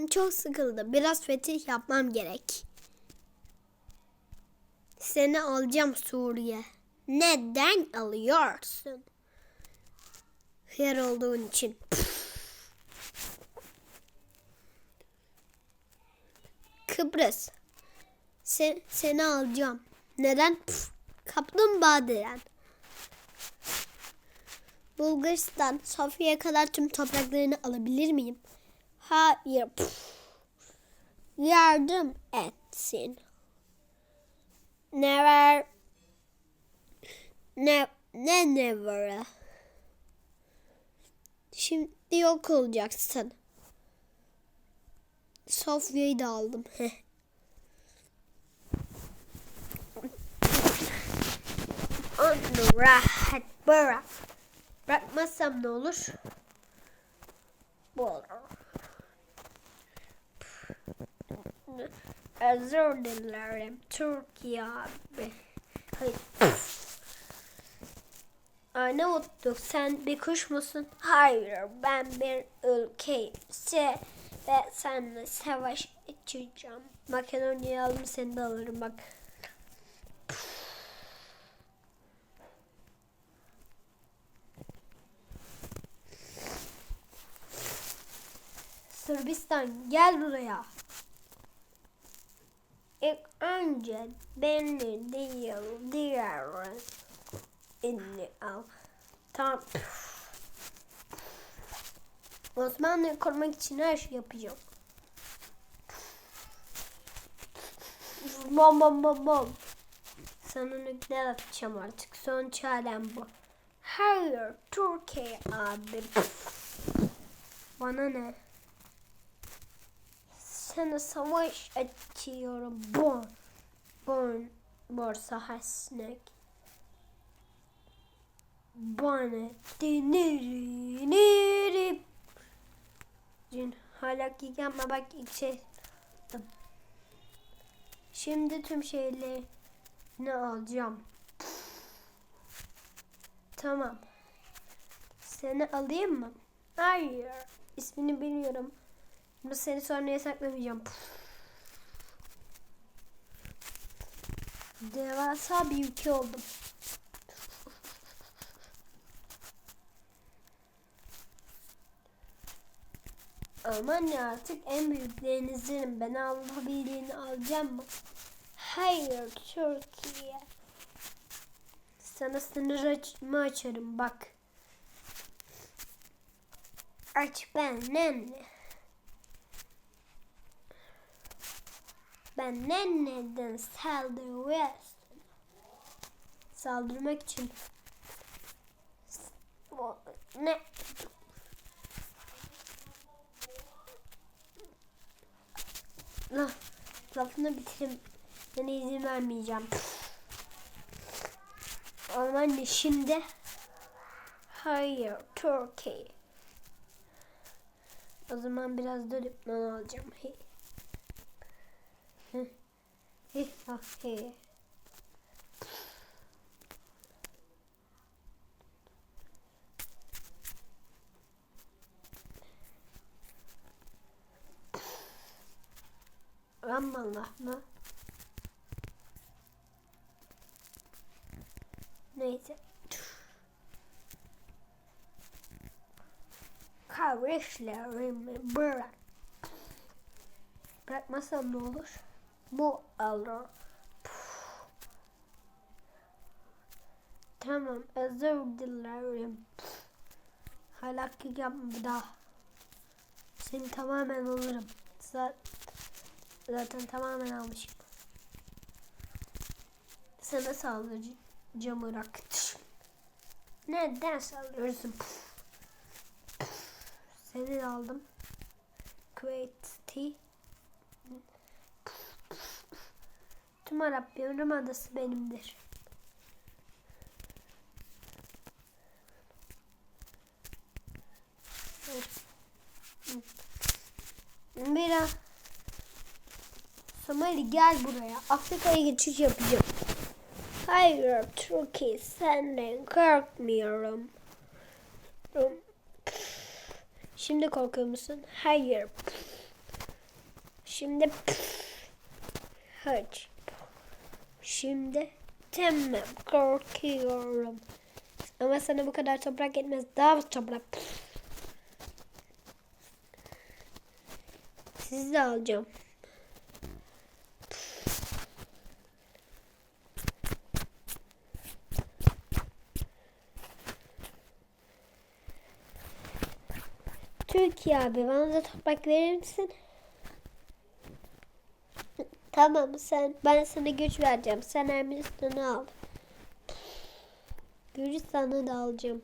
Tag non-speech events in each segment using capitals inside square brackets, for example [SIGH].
Canım çok sıkıldı. Biraz fetih yapmam gerek. Seni alacağım Suriye. Neden alıyorsun? Hıyar olduğun için. Kıbrıs. Sen, seni alacağım. Neden? Pf, Kaplumbağa denen. Bulgaristan, Sofya'ya kadar tüm topraklarını alabilir miyim? Hayır. Pf. Yardım etsin. Never. Ne ne never. Şimdi yok olacaksın. Sofya'yı da aldım. Onu rahat bırak. Bırakmazsam ne olur? Bu olur. Özür dilerim Türkiye abi. Hayır. Ay ne mutlu. Sen bir kuş musun? Hayır ben bir ülkeyim. Se ve seninle savaş açacağım. Makedonya'yı aldım seni de alırım bak. Sırbistan gel buraya. Önce beni değil diğer elini al. Tamam. Osmanlı'yı korumak için her şey yapacağım. Bom bom bom bom. Sana nükleer atacağım artık. Son çarem bu. Hayır Türkiye abi. Bana ne? Sana savaş açıyorum. Bon. Bon. Borsa hasnek. Bana dinlerim. Cin hala gelme bak ilk şey. Şimdi tüm şeylerini alacağım. Tamam. Seni alayım mı? Hayır. İsmini biliyorum. Ama seni sonra yasaklamayacağım. Devasa bir ülke oldum. Almanya artık en büyüklerinizdenim. Ben Birliği'ni alacağım mı? Hayır Türkiye. Sana sınır açma açarım bak. Aç ben ne? Ben ne neden saldırıyorsun? Saldırmak için. Ne? La, lafını bitireyim. Ben izin vermeyeceğim. Almanya şimdi. Hayır, Türkiye. O zaman biraz Lübnan alacağım. Hey. Ah, hey. Ramallah mı? Neyse. Kardeşlerimi bırak. Bırakmasam ne olur? Bu alır. Tamam özür dilerim. Halaklık yapma bir daha. Seni tamamen alırım. Zaten tamamen almışım. Sana saldıracağım Irak. Neden saldırıyorsun? Seni aldım. Kuwait'i. Tüm Arap Yarımadası benimdir. Biraz Somali gel buraya. Afrika'ya geçiş yapacağım. Hayır Türkiye senden korkmuyorum. Şimdi korkuyor musun? Hayır. Şimdi Hıç. Şimdi tamam korkuyorum. Ama sana bu kadar toprak yetmez. Daha az toprak. Sizi de alacağım. Türkiye abi bana da toprak verir misin? Tamam sen ben sana güç vereceğim. Sen Ermenistan'ı al. Gürcistan'ı da alacağım.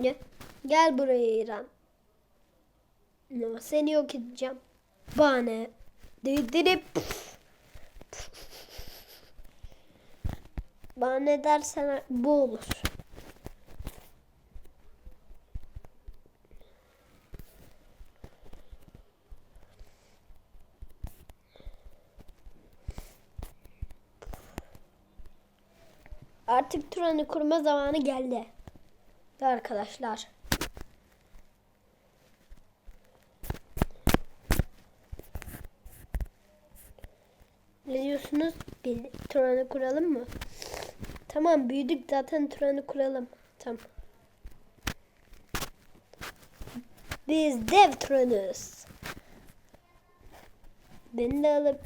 Gel, gel buraya İran. Seni yok edeceğim. Bana? Dedirip. Bana dersen bu olur. Artık Turan'ı kurma zamanı geldi. Arkadaşlar. Ne diyorsunuz? Bir Turan'ı kuralım mı? Tamam büyüdük zaten Turan'ı kuralım. Tamam. Biz dev Turan'ız. Beni de alıp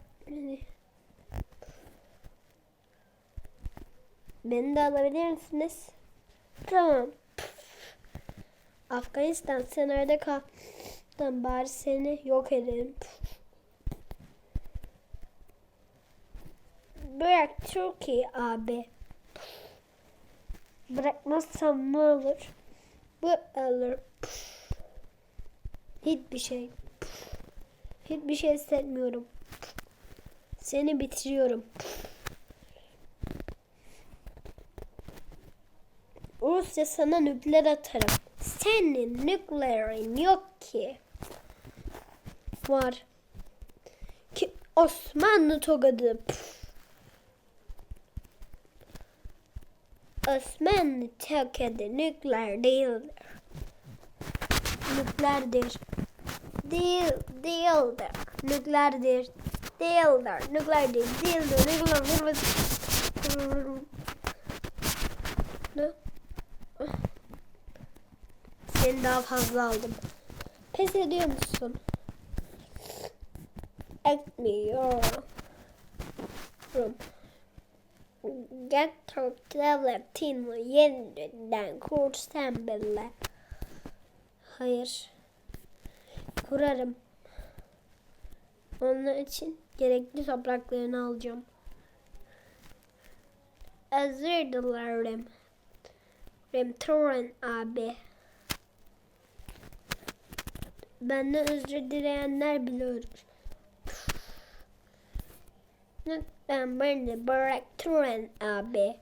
Beni de alabilir misiniz? Tamam. Afganistan sen nerede kal? Tamam bari seni yok edelim. Bırak Türkiye abi. Bırakmazsam ne olur? Bu olur. Hiçbir şey. Hiçbir şey hissetmiyorum. Seni bitiriyorum. Rusya sana nükleer atarım. Senin nükleerin yok ki. Var. Ki Osmanlı tokadı. Püf. Osmanlı tokadı nükleer değildir. Nükleerdir. Değil, değildir. Nükleerdir. Değildir. Nükleer değil. Değildir. Nükleer. Ne? Seni daha fazla aldım. Pes ediyor musun? Etmiyorum. Get Türk devletini yeniden kursan bile. Hayır. Kurarım. Onun için gerekli topraklarını alacağım. Özür dilerim. Rem Turan abi. Benden özür dileyenler biliyor. Lütfen beni bırak Turan abi.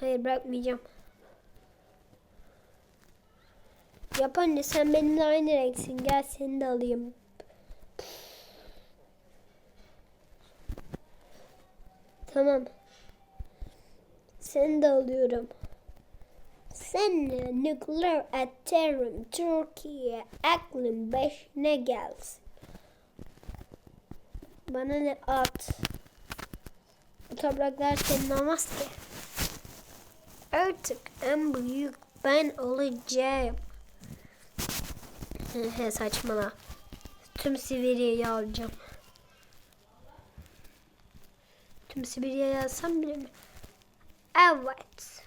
Hayır bırakmayacağım. Yap anne sen benimle aynı renksin. Gel seni de alayım. Tamam. Seni de alıyorum. Seninle nükleer atarım Türkiye aklın başına gelsin. Bana ne at. Bu topraklar senin olmaz ki. Artık en büyük ben olacağım. He saçmala. Tüm Sibirya'yı alacağım. Tüm Sibirya'yı alsam bile mi? Evet.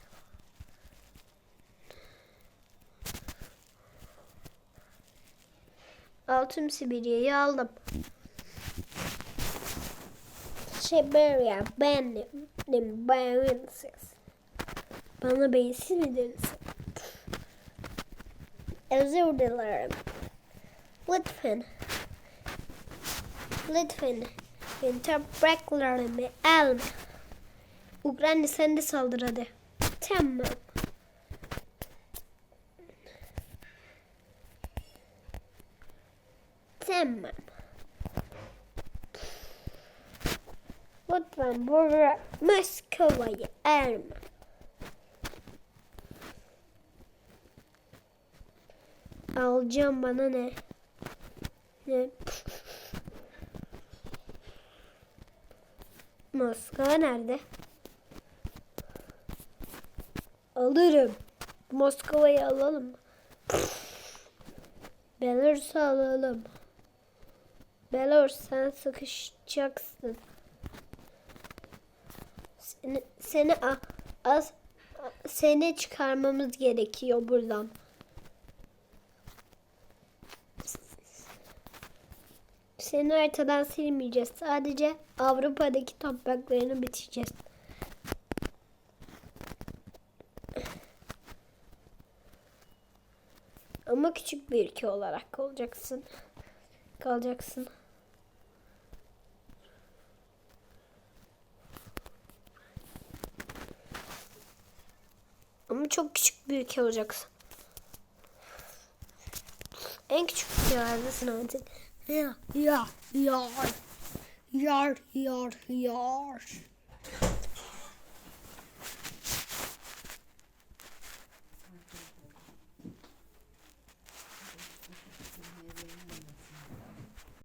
Al tüm Sibirya'yı aldım. Sibirya benim, benim beyinsiz. Bana beyinsiz mi dersin? Özür dilerim. Lütfen. Lütfen. Benim topraklarımı alma. Ukrayna sen de saldır hadi. Tamam. bura Moskova'yı Ermen. Alacağım bana ne? Ne? [LAUGHS] Moskova nerede? Alırım. Moskova'yı alalım. [LAUGHS] Belorus'u alalım. Belor sen sıkışacaksın. Seni, az seni çıkarmamız gerekiyor buradan. Seni haritadan silmeyeceğiz. Sadece Avrupa'daki topraklarını bitireceğiz. Ama küçük bir ülke olarak kalacaksın. Kalacaksın. Ama çok küçük bir ülke olacaksın. En küçük ülkelerdesin artık. Ya ya yar. Yar yar yar.